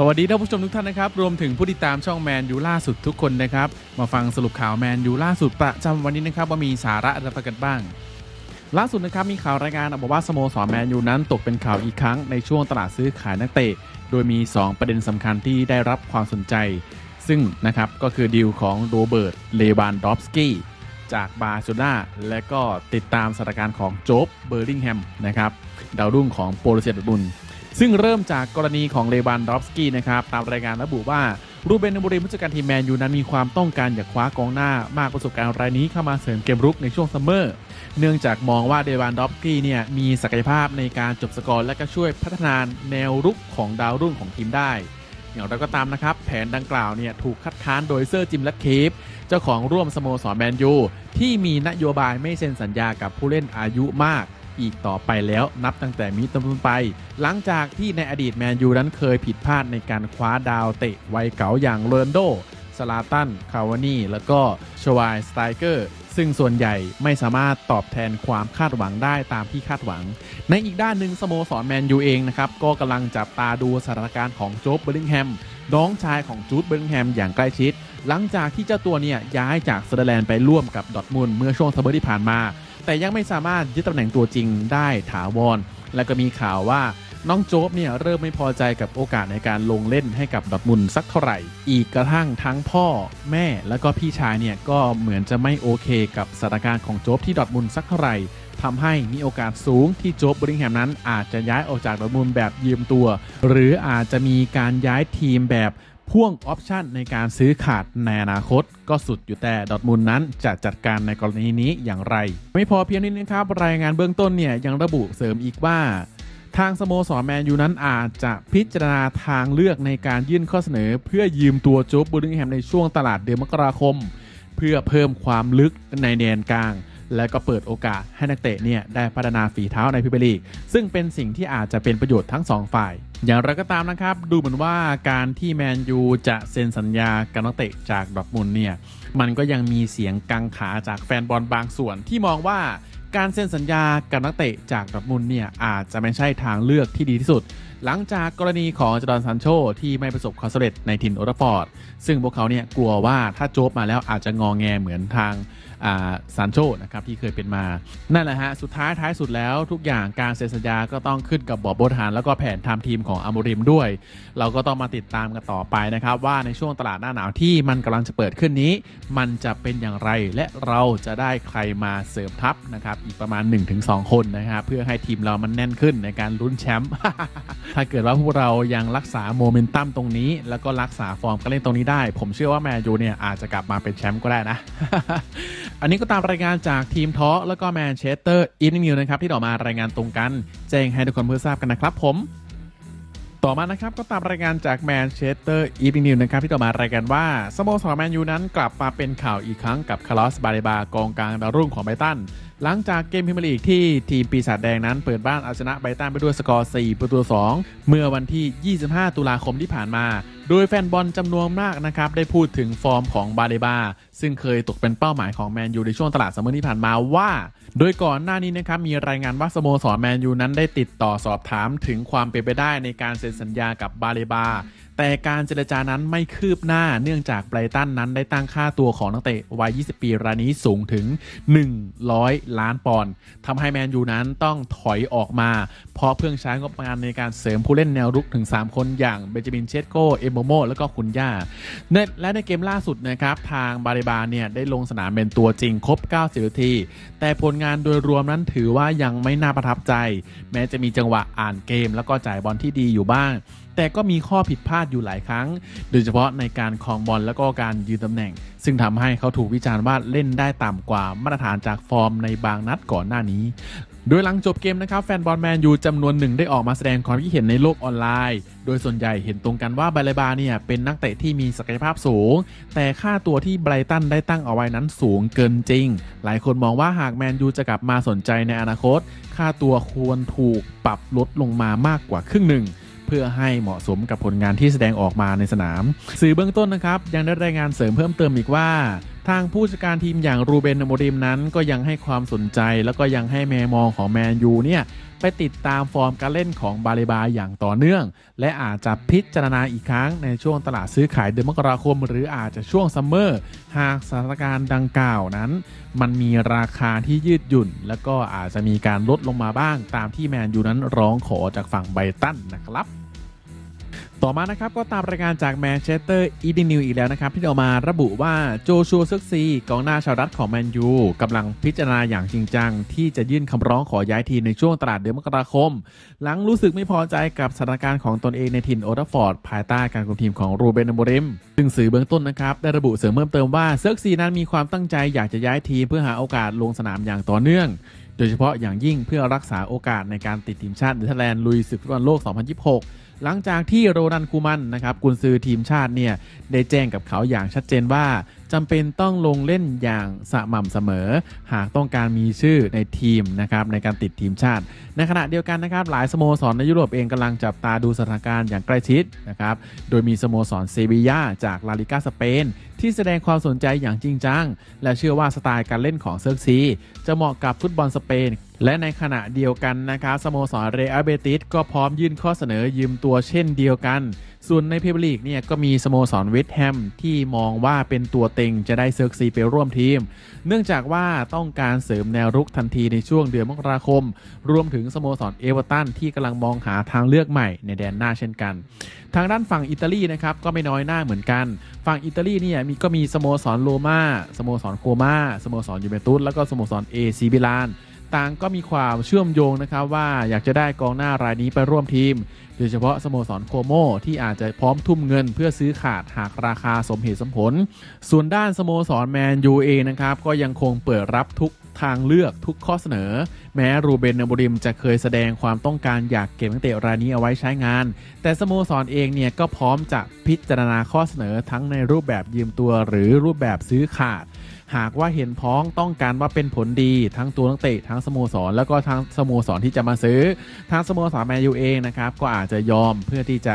สวัสดีท่านผู้ชมทุกท่านนะครับ รวมถึงผู้ติดตามช่องแมนยูล่าสุดทุกคนนะครับ มาฟังสรุปข่าวแมนยูล่าสุดประจำวันนี้นะครับ ว่ามีสาระอะไรกันบ้าง ล่าสุดนะครับมีข่าวรายงานบอกว่าสโมสรแมนยูนั้นตกเป็นข่าวอีกครั้งในช่วงตลาดซื้อขายนักเตะ โดยมี 2 ประเด็นสำคัญที่ได้รับความสนใจ ซึ่งนะครับก็คือดีลของโรเบิร์ตเลวานดอฟสกี้จากบาร์เซโลนาและก็ติดตามสถานการณ์ของโจ๊บเบอร์ลิงแฮมนะครับดาวรุ่งของโปรตุเกสดอร์ทมุน ซึ่งเริ่มจากกรณีของเลวานดอฟสกี้นะครับตามรายงานระบุว่ารูเบนอมูริมผู้จัดการทีมแมนยูนั้นมีความต้องการอยากคว้ากองหน้ามากประสบการณ์รายนี้เข้ามาเสริมเกมรุกในช่วงซัมเมอร์ เนื่องจากมองว่าเดวานดอฟสกี้เนี่ยมีศักยภาพในการจบสกอร์และก็ช่วยพัฒนาแนวรุกของดาวรุ่งของทีมได้ อย่างไรก็ตามนะครับ แผนดังกล่าวเนี่ยถูกคัดค้านโดยเซอร์จิมและเคฟเจ้าของร่วมสโมสรแมนยูที่มีนโยบายไม่เซ็นสัญญากับผู้เล่นอายุมาก อีกต่อไปแล้วนับตั้งแต่มีต้นไป หลังจากที่ในอดีตแมนยูนั้นเคยผิดพลาดในการคว้าดาวเตะวัยเก๋าอย่างโรนโดสลาตัน คาวานี่ แล้วก็ชวายสไตเกอร์ ซึ่งส่วนใหญ่ไม่สามารถตอบแทนความคาดหวังได้ตามที่คาดหวัง ในอีกด้านหนึ่งสโมสรแมนยูเองนะครับ ก็กำลังจับตาดูสถานการณ์ของโจ๊บเบอร์ลิงแฮม น้องชายของจูดเบอร์ลิงแฮมอย่างใกล้ชิด หลังจากที่เจ้าตัวเนี่ยย้ายจากเซเดอร์แลนด์ไปร่วมกับดอทมุนเมื่อช่วงซัมเมอร์ที่ผ่านมา แต่ยังไม่สามารถยึดตำแหน่งตัวจริงได้ถาวร และก็มีข่าวว่าน้องโจ๊บเนี่ยเริ่มไม่พอใจกับโอกาสในการลงเล่นให้กับดอร์ทมุนด์สักเท่าไหร่ อีกกระทั่งทั้งพ่อแม่แล้วก็พี่ชายเนี่ยก็เหมือนจะไม่โอเคกับสถานการณ์ของโจ๊บที่ดอร์ทมุนด์สักเท่าไหร่ทำให้มีโอกาสสูงที่โจ๊บบริงแฮมนั้นอาจจะย้ายออกจากดอร์ทมุนด์แบบยืมตัว หรืออาจจะมีการย้ายทีมแบบ พ่วงออปชันในการซื้อขาดในอนาคต ก็สุดอยู่แต่ดอทมุนด์นั้นจะจัดการในกรณีนี้อย่างไร ไม่พอเพียงนี้นะครับ รายงานเบื้องต้นเนี่ยยังระบุเสริมอีกว่า ทางสโมสรแมนยูนั้นอาจจะพิจารณาทางเลือกในการยื่นข้อเสนอ เพื่อยืมตัวโจ๊บบูริงแฮมในช่วงตลาดเดือนมกราคม เพื่อเพิ่มความลึกในแดนกลาง และก็เปิดโอกาสให้นักเตะเนี่ยได้พัฒนาฝีเท้าในพรีเมียร์ลีก ซึ่งเป็นสิ่งที่อาจจะเป็นประโยชน์ทั้งสองฝ่าย อย่างไรก็ตามนะครับ ดูเหมือนว่าการที่แมนยูจะเซ็นสัญญากับนักเตะจากดอร์ทมุนเนี่ยมันก็ยังมีเสียงกังขาจากแฟนบอลบางส่วนที่มองว่าการเซ็นสัญญากับนักเตะจากดอร์ทมุนเนี่ยอาจจะไม่ใช่ทางเลือกที่ดีที่สุดหลังจากกรณีของจอร์แดนซันโชที่ไม่ประสบความสำเร็จในทินโอลฟอร์ด ซึ่งพวกเขาเนี่ยกลัวว่าถ้าโจ๊บมาแล้วอาจจะงองแงเหมือนทางซานโชนะครับที่เคยเป็นมา นั่นแหละฮะ สุดท้ายท้ายสุดแล้วทุกอย่างการเซ็นสัญญาก็ต้องขึ้นกับบอบบทหารแล้วก็แผนทำทีมของอามูริมด้วย เราก็ต้องมาติดตามกันต่อไปนะครับ ว่าในช่วงตลาดหน้าหนาวที่มันกำลังจะเปิดขึ้นนี้ มันจะเป็นอย่างไรและเราจะได้ใครมาเสริมทัพนะครับอีกประมาณ 1-2 คนนะครับเพื่อให้ทีมเรามันแน่นขึ้นในการลุ้นแชมป์ถ้าเกิดว่าพวกเรายังรักษาโมเมนตัมตรงนี้ แล้วก็รักษาฟอร์มการเล่นตรงนี้ได้ ผมเชื่อว่าแมนยูเนี่ยอาจจะกลับมาเป็นแชมป์ก็ได้นะ อันนี้ก็ตามรายงานจากทีมทอแล้วก็แมนเชสเตอร์อินนิวนะครับที่ออกมารายงานตรงกันแจ้งให้ทุกคนเพื่อทราบกันนะครับผมต่อมานะครับก็ตามรายงานจากแมนเชสเตอร์อีฟนิวนะครับที่ต่อมารายงานว่าสโมสรแมนยูนั้นกลับมาเป็นข่าวอีกครั้งกับคาร์ลอสบาเลบากองกลางดาวรุ่งของไบตัน หลังจากเกมพรีเมียร์ลีกที่ทีมปีศาจแดงนั้นเปิดบ้านเอาชนะไบตันไปด้วยสกอร์ 4 ประตู 2 เมื่อวันที่ 25 ตุลาคมที่ผ่านมา โดยแฟนบอลจำนวนมากนะครับ ได้พูดถึงฟอร์มของบาเลบาซึ่งเคยตกเป็นเป้าหมายของแมนยูในช่วงตลาดซัมเมอร์ที่ผ่านมาว่า โดยก่อนหน้านี้นะครับ มีรายงานว่าสโมสรแมนยูนั้นได้ติดต่อสอบถามถึงความเป็นไปได้ในการเซ็นสัญญากับบาเลบา แต่การเจรจานั้นไม่คืบหน้าเนื่องจากไบรตันนั้นได้ตั้งค่าตัวของนักเตะวัย 20 ปีรายนี้สูงถึง 100 ล้านปอนด์ทำให้แมนยูนั้นต้องถอยออกมา เพราะเพิ่งใช้งบประมาณในการเสริมผู้เล่นแนวรุกถึง 3 คนอย่างเบนจามินเชสโก เอมโมโม แล้วก็คุณย่า และในเกมล่าสุดนะครับ ทางบาริบาเนี่ยได้ลงสนามเป็นตัวจริงครบ 90 นาที แต่ผลงานโดยรวมนั้นถือว่ายังไม่น่าประทับใจ แม้จะมีจังหวะอ่านเกม แล้วก็จ่ายบอลที่ดีอยู่บ้าง แต่ก็มีข้อผิดพลาดอยู่หลายครั้ง โดยเฉพาะในการครองบอลแล้วก็การยืนตำแหน่ง ซึ่งทำให้เขาถูกวิจารณ์ว่าเล่นได้ต่ำกว่ามาตรฐานจากฟอร์มในบางนัดก่อนหน้านี้โดยหลังจบเกมนะครับแฟนบอลแมนยูจำนวนหนึ่งได้ออกมาแสดงความคิดเห็นในโลกออนไลน์ โดยส่วนใหญ่เห็นตรงกันว่าไบรบาเนี่ยเป็นนักเตะที่มีศักยภาพสูง แต่ค่าตัวที่ไบรตันได้ตั้งเอาไว้นั้นสูงเกินจริง หลายคนมองว่าหากแมนยูจะกลับมาสนใจในอนาคต ค่าตัวควรถูกปรับลดลงมามากกว่าครึ่งหนึ่ง เพื่อให้เหมาะสมกับผลงานที่แสดงออกมาในสนาม สื่อเบื้องต้นนะครับยังได้รายงานเสริมเพิ่มเติมอีกว่าทางผู้จัดการทีมอย่างรูเบนโมริมนั้นก็ยังให้ความสนใจแล้วก็ยังให้แมมองของแมนยูเนี่ยไปติดตามฟอร์มการเล่นของบาเลบาอย่างต่อเนื่อง และอาจจะพิจารณาอีกครั้งในช่วงตลาดซื้อขายเดือนมกราคม หรืออาจจะช่วงซัมเมอร์ หากสถานการณ์ดังกล่าวนั้น มันมีราคาที่ยืดหยุ่น แล้วก็อาจจะมีการลดลงมาบ้างตามที่แมนยูนั้นร้องขอจากฝั่งไบตันนะครับ ต่อมานะครับก็ตามรายงานจากแมนเชสเตอร์อีดีนิวอีกแล้วนะครับ ที่ออกมาระบุว่าโจชัวซึกซีกองหน้าชาวรัฐของแมนยูกำลังพิจารณาอย่างจริงจัง ที่จะยื่นคำร้องขอย้ายทีมในช่วงตลาดเดือนมกราคม หลังรู้สึกไม่พอใจกับสถานการณ์ของตนเองในถิ่นโอทัฟฟอร์ด ภายใต้การคุมทีมของรูเบนอโมริม ซึ่งสื่อเบื้องต้นนะครับได้ระบุเสริมเพิ่มเติมว่าเซิร์กซีนั้นมีความตั้งใจอยากจะย้ายทีมเพื่อหาโอกาสลงสนามอย่างต่อเนื่อง โดยเฉพาะอย่างยิ่งเพื่อรักษาโอกาสในการติดทีมชาติเนเธอร์แลนด์ลุยศึกฟุตบอลโลก 2026 หลังจากที่โรนันคูมันนะครับกุนซือทีมชาติเนี่ยได้แจ้งกับเขาอย่างชัดเจนว่า จำเป็นต้องลงเล่นอย่างสม่ำเสมอ หากต้องการมีชื่อในทีมนะครับในการติดทีมชาติ ในขณะเดียวกันนะครับหลายสโมสรในยุโรปเองกำลังจับตาดูสถานการณ์อย่างใกล้ชิดนะครับโดยมีสโมสรเซบียาจากลาลิกาสเปนที่แสดงความสนใจอย่างจริงจัง และเชื่อว่าสไตล์การเล่นของเซิร์กซีจะเหมาะกับฟุตบอลสเปน และในขณะเดียวกันนะครับสโมสรเรอัลเบติสก็พร้อมยื่นข้อเสนอยืมตัวเช่นเดียวกัน ส่วนในพรีเมียร์ลีกเนี่ยก็มีสโมสรเวสต์แฮมที่มองว่าเป็นตัวเต็งจะได้เซิร์กซีไปร่วมทีม เนื่องจากว่าต้องการเสริมแนวรุกทันทีในช่วงเดือนมกราคม รวมถึงสโมสรเอเวอร์ตันที่กำลังมองหาทางเลือกใหม่ในแดนหน้าเช่นกัน ทางด้านฝั่งอิตาลีนะครับก็ไม่น้อยหน้าเหมือนกัน ฝั่งอิตาลีเนี่ยมีก็มีสโมสรโรม่าสโมสรโคมาสโมสรยูเวนตุสแล้วก็สโมสรเอซีบิลาน ต่างก็มีความเชื่อมโยงนะครับว่าอยากจะได้กองหน้ารายนี้ไปร่วมทีม โดยเฉพาะสโมสรโคโมที่อาจจะพร้อมทุ่มเงิน เพื่อซื้อขาดหากราคาสมเหตุสมผล ส่วนด้านสโมสรแมนยูเองนะครับก็ยังคงเปิดรับทุกทางเลือกทุกข้อเสนอ แม้รูเบนเนบริมจะเคยแสดงความต้องการอยากเก็บนักเตะรายนี้เอาไว้ใช้งาน แต่สโมสรเองเนี่ยก็พร้อมจะพิจารณาข้อเสนอทั้งในรูปแบบยืมตัวหรือรูปแบบซื้อขาด หากว่าเห็นพ้องต้องการว่าเป็นผลดีทั้งตัวนักเตะทั้งสโมสร แล้วก็ทั้งสโมสรที่จะมาซื้อทางสโมสรแมนยูเองนะครับก็อาจจะยอมเพื่อที่จะ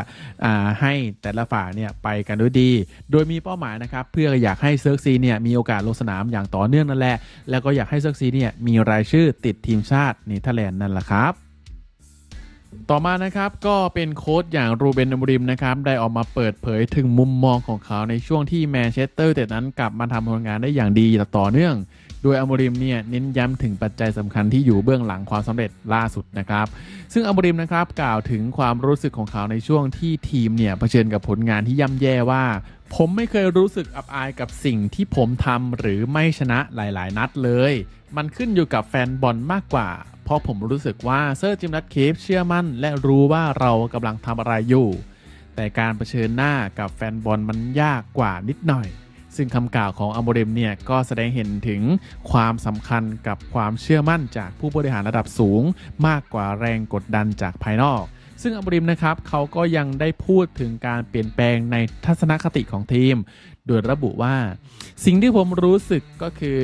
ให้แต่ละฝ่ายเนี่ยไปกันด้วยดี โดยมีเป้าหมายนะครับเพื่ออยากให้เซิร์กซีเนี่ยมีโอกาสลงสนามอย่างต่อเนื่องนั่นแหละแล้วก็อยากให้เซิร์กซีเนี่ยมีรายชื่อติดทีมชาติเนเธอร์แลนด์นั่นแหละครับ ต่อมานะครับก็เป็นโค้ชอย่างรูเบนอมริมนะครับได้ออกมาเปิดเผยถึงมุมมองของเขาในช่วงที่แมนเชสเตอร์แต่นั้นกลับมาทำผลงานได้อย่างดีต่อเนื่อง โดยอัมริมเนี่ยเน้นย้ำถึงปัจจัยสำคัญที่อยู่เบื้องหลังความสำเร็จล่าสุดนะครับ ซึ่งอัมริมนะครับกล่าวถึงความรู้สึกของเขาในช่วงที่ทีมเนี่ยเผชิญกับผลงานที่ย่ำแย่ว่า ผมไม่เคยรู้สึกอับอายกับสิ่งที่ผมทำหรือไม่ชนะหลาย ๆ นัดเลย มันขึ้นอยู่กับแฟนบอลมากกว่าเพราะผมรู้สึกว่าเซอร์จิมนัทเคฟเชื่อมั่น และรู้ว่าเรากำลังทำอะไรอยู่ แต่การเผชิญหน้ากับแฟนบอลมันยากกว่านิดหน่อย ซึ่งคำกล่าวของอัมโบเดมเนี่ยก็แสดงเห็นถึงความสำคัญกับความเชื่อมั่นจากผู้บริหารระดับสูง มากกว่าแรงกดดันจากภายนอก ซึ่งอัมบริมนะครับเขาก็ยังได้พูดถึงการเปลี่ยนแปลงในทัศนคติของทีม โดยระบุว่า สิ่งที่ผมรู้สึกก็คือ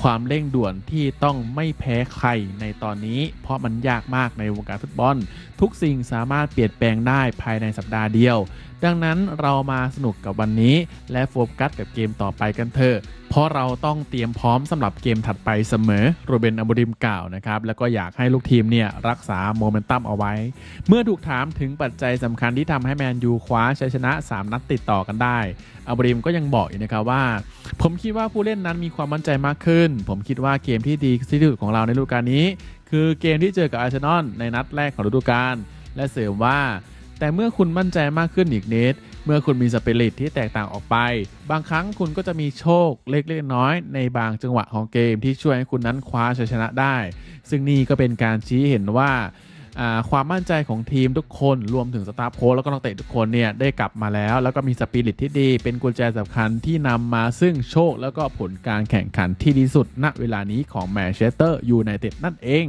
ความเร่งด่วนที่ต้องไม่แพ้ใครในตอนนี้ เพราะมันยากมากในวงการฟุตบอล ทุกสิ่งสามารถเปลี่ยนแปลงได้ภายในสัปดาห์เดียว ดังนั้นเรามาสนุกกับวันนี้ และโฟกัสกับเกมต่อไปกันเถอะเพราะเราต้องเตรียมพร้อมสำหรับเกมถัดไปเสมอโรเบนอบูริมกล่าวนะครับแล้วก็อยากให้ลูกทีมเนี่ยรักษาโมเมนตัมเอาไว้ เมื่อถูกถามถึงปัจจัยสำคัญที่ทำให้แมนยูคว้าชัยชนะ 3 นัดติดต่อกันได้อัลริมก็ยังบอกอีกนะครับว่า ผมคิดว่าผู้เล่นนั้นมีความมั่นใจมากขึ้น ผมคิดว่าเกมที่ดีที่สุดของเราในฤดูกาลนี้ คือเกมที่เจอกับอาร์เซนอลในนัดแรกของฤดูกาลและเสริมว่า แต่เมื่อคุณมั่นใจมากขึ้นอีกนิดเมื่อคุณมีสปิริตที่แตกต่างออกไป บางครั้งคุณก็จะมีโชคเล็กๆน้อยในบางจังหวะของเกมที่ช่วยให้คุณนั้นคว้าชัยชนะได้ ซึ่งนี่ก็เป็นการชี้เห็นว่า ความมั่นใจของทีมทุกคนรวมถึงสตาฟโค้ชแล้วก็นักเตะทุกคนเนี่ยได้กลับมาแล้ว แล้วก็มีสปิริตที่ดี เป็นกุญแจสำคัญที่นำมาซึ่งโชค แล้วก็ผลการแข่งขันที่ดีสุดณเวลานี้ของแมนเชสเตอร์ยูไนเต็ดนั่นเอง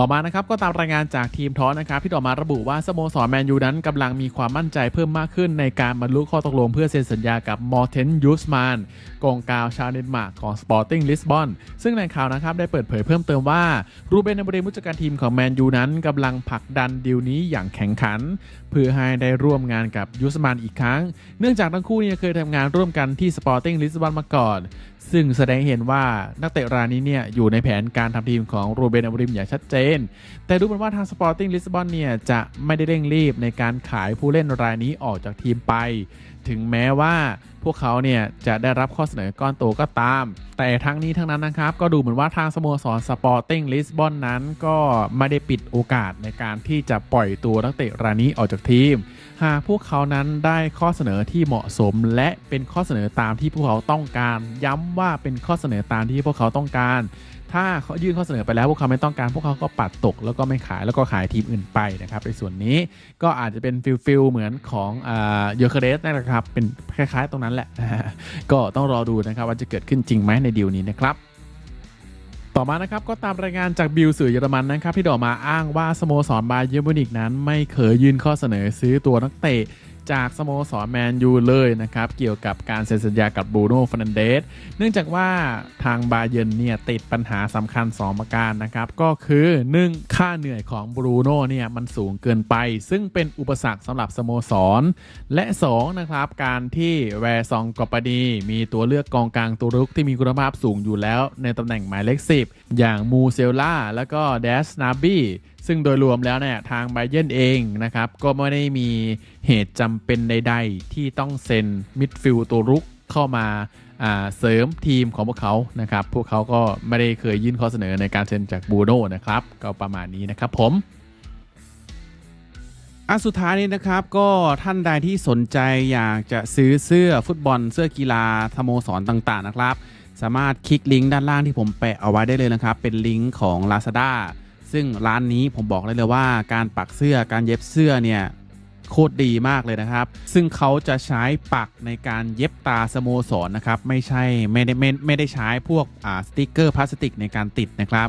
ต่อมานะครับก็ตามรายงานจากทีมทอสนะครับที่ต่อมาระบุว่าสโมสรแมนยูนั้นกำลังมีความมั่นใจเพิ่มมากขึ้น ในการบรรลุข้อตกลงเพื่อเซ็นสัญญากับมอร์เทนยูสมานกองกลางชาวเดนมาร์กของ Sporting Lisbon ซึ่งในข่าวนะครับได้เปิดเผยเพิ่มเติมว่ารูเบนอมริมผู้จัดการทีมของแมนยูนั้นกำลังผลักดันดีลนี้อย่างแข็งขัน เพื่อให้ได้ร่วมงานกับยูสมานอีกครั้ง เนื่องจากทั้งคู่เนี่ยเคยทำงานร่วมกันที่ Sporting Lisbon มาก่อนซึ่งแสดงเห็นว่านักเตะรายนี้เนี่ยอยู่ในแผนการทำทีมของรูเบนอมริมอย่างชัดเจนแต่ดูเหมือนว่าทาง Sporting Lisbon เนี่ยจะไม่ได้เร่งรีบในการขายผู้เล่นรายนี้ออกจากทีมไป ถึงแม้ว่าพวกเขาเนี่ยจะได้รับข้อเสนอก้อนโตก็ตาม แต่ทั้งนี้ทั้งนั้นนะครับ ก็ดูเหมือนว่าทางสโมสรสปอร์ติ้งลิสบอนนั้นก็ไม่ได้ปิดโอกาสในการที่จะปล่อยตัวนักเตะรายนี้ออกจากทีม หากพวกเขานั้นได้ข้อเสนอที่เหมาะสม และเป็นข้อเสนอตามที่พวกเขาต้องการ ย้ำว่าเป็นข้อเสนอตามที่พวกเขาต้องการ ถ้าเขายื่นข้อเสนอไปแล้วพวกเขาไม่ต้องการ พวกเขาก็ปัดตกแล้วก็ไม่ขายแล้วก็ขายทีมอื่นไปนะครับในส่วนนี้ก็อาจจะเป็นฟิลฟิลเหมือนของเยอร์เคเรสนั่นแหละครับเป็นคล้ายๆตรงนั้นแหละก็ต้องรอดูนะครับว่าจะเกิดขึ้นจริงไหมในดีลนี้นะครับ ต่อมานะครับก็ตามรายงานจากบิลสื่อเยอรมันนะครับที่ดอกมาอ้างว่าสโมสรบาเยอร์มิวนิกนั้น ไม่เคยยื่นข้อเสนอซื้อตัวนักเตะ จากสโมสรแมนยูเลยนะครับ เกี่ยวกับการเซ็นสัญญากับบรูโน่ฟ r นันเดสเนื่องจากว่าทางบาเยนเนี่ยติดปัญหาสำคัญ 2 ประการนะครับ ก็คือ 1. ค่าเหนื่อยของบรูโน่เนี่ยมันสูงเกินไป ซึ่งเป็นอุปสรรคสำหรับสโมสร และ 2 นะครับ การที่แวร์ซองกอปาดีมีตัวเลือกกองกลางตัวรุกที่มีคุณภาพสูงอยู่แล้ว ในตำแหน่งหมายเลข10 อย่างมูเซลล่าแล้วก็เดสนาบี ซึ่งโดยรวมแล้วเนี่ยทางไบเยนเองนะครับก็ไม่ได้มีเหตุจำเป็นใด ๆ ที่ต้องเซ็นมิดฟิลด์ตัวรุกเข้ามาอ่าเสริมทีมของพวกเขานะครับ พวกเขาก็ไม่ได้เคยยื่นข้อเสนอในการเซ็นจากบูโน่นะครับ ก็ประมาณนี้นะครับผมอันสุดท้ายนี้นะครับก็ท่านใดที่สนใจอยากจะซื้อเสื้อฟุตบอลเสื้อกีฬาสโมสรต่างๆนะครับ สามารถคลิกลิงก์ด้านล่างที่ผมแปะเอาไว้ได้เลยนะครับ เป็นลิงก์ของ Lazada ซึ่งร้านนี้ผมบอกเลยเลยว่าการปักเสื้อการเย็บเสื้อเนี่ยโคตรดีมากเลยนะครับ ซึ่งเขาจะใช้ปักในการเย็บตาสโมสรนนะครับ ไม่ใช่ไม่ได้ไม่ไม่ได้ใช้พวกอ่าสติกเกอร์พลาสติกในการติดนะครับ